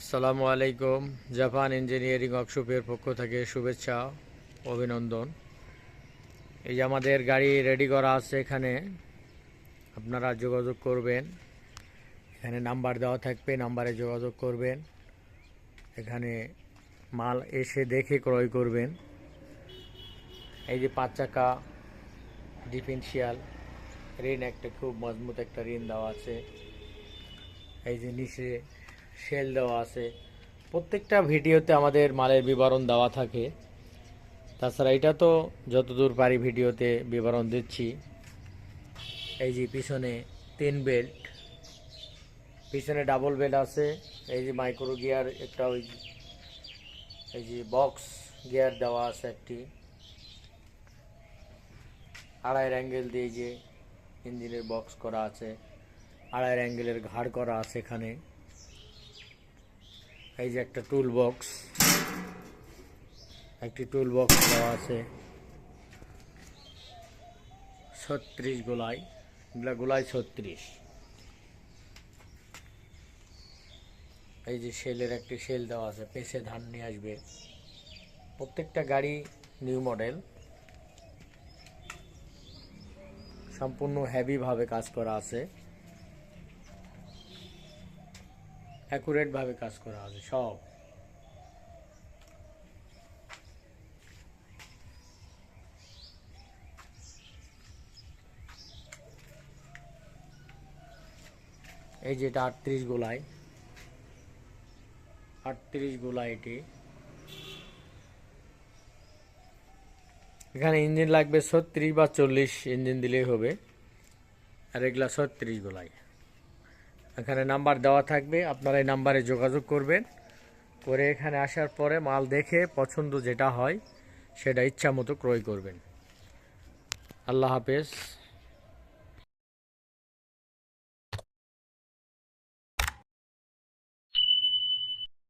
আসসালামু আলাইকুম। Japan engineering ওয়ার্কশপের পক্ষ থেকে শুভেচ্ছা, অভিনন্দন। এই যে আমাদের গাড়ি রেডি করা আছে এখানে, আপনারা যোগাযোগ করবেন। এখানে নাম্বার দেওয়া থাকবে, নাম্বারে যোগাযোগ করবেন। এখানে মাল এসে দেখে ক্রয় করবেন। এই যে পাঁচ চাকা ডিফেন্সিয়াল ঋণ একটা, খুব মজবুত একটা ঋণ দেওয়া আছে। এই যে নিচে সেল দেওয়া আছে। প্রত্যেকটা ভিডিওতে আমাদের মালের বিবরণ দেওয়া থাকে। তাছাড়া এটা তো যতদূর পারি ভিডিওতে বিবরণ দিচ্ছি। এই যে পিছনে তিন বেল্ট পিছনে ডাবল বেল্ট আছে। এই যে মাইক্রো গিয়ার একটা ওই এই যে বক্স গিয়ার দেওয়া আছে একটি। আড়াইয়ের অ্যাঙ্গেল দিয়ে যে ইঞ্জিনের বক্স করা আছে। আড়াইয়ের অ্যাঙ্গেলের ঘাড় করা আছে এখানে। এই যে একটা টুল বক্স একটি টুল বক্স দেওয়া আছে। ছত্রিশ গোলাই, এগুলা গোলাই ছত্রিশ। এই যে সেলের একটি সেল দেওয়া আছে, পেছে ধান নিয়ে আসবে। প্রত্যেকটা গাড়ি নিউ মডেল সম্পূর্ণ হেভিভাবে কাজ করা আছে। অ্যাকুরেট ভাবে কাজ করা আছে সব। এই যেটা আটত্রিশ গোলায়, আটত্রিশ গোলা এটি। এখানে ইঞ্জিন লাগবে ছত্রিশ বা চল্লিশ ইঞ্জিন দিলেই হবে, আর এগুলা ছত্রিশ গোলায়। এখানে নাম্বার দেওয়া থাকবে, আপনারা এই নাম্বারে যোগাযোগ করবেন। করে এখানে আসার পরে মাল দেখে পছন্দ যেটা হয়, সেটা ইচ্ছা মতো ক্রয় করবেন। আল্লাহ হাফেজ।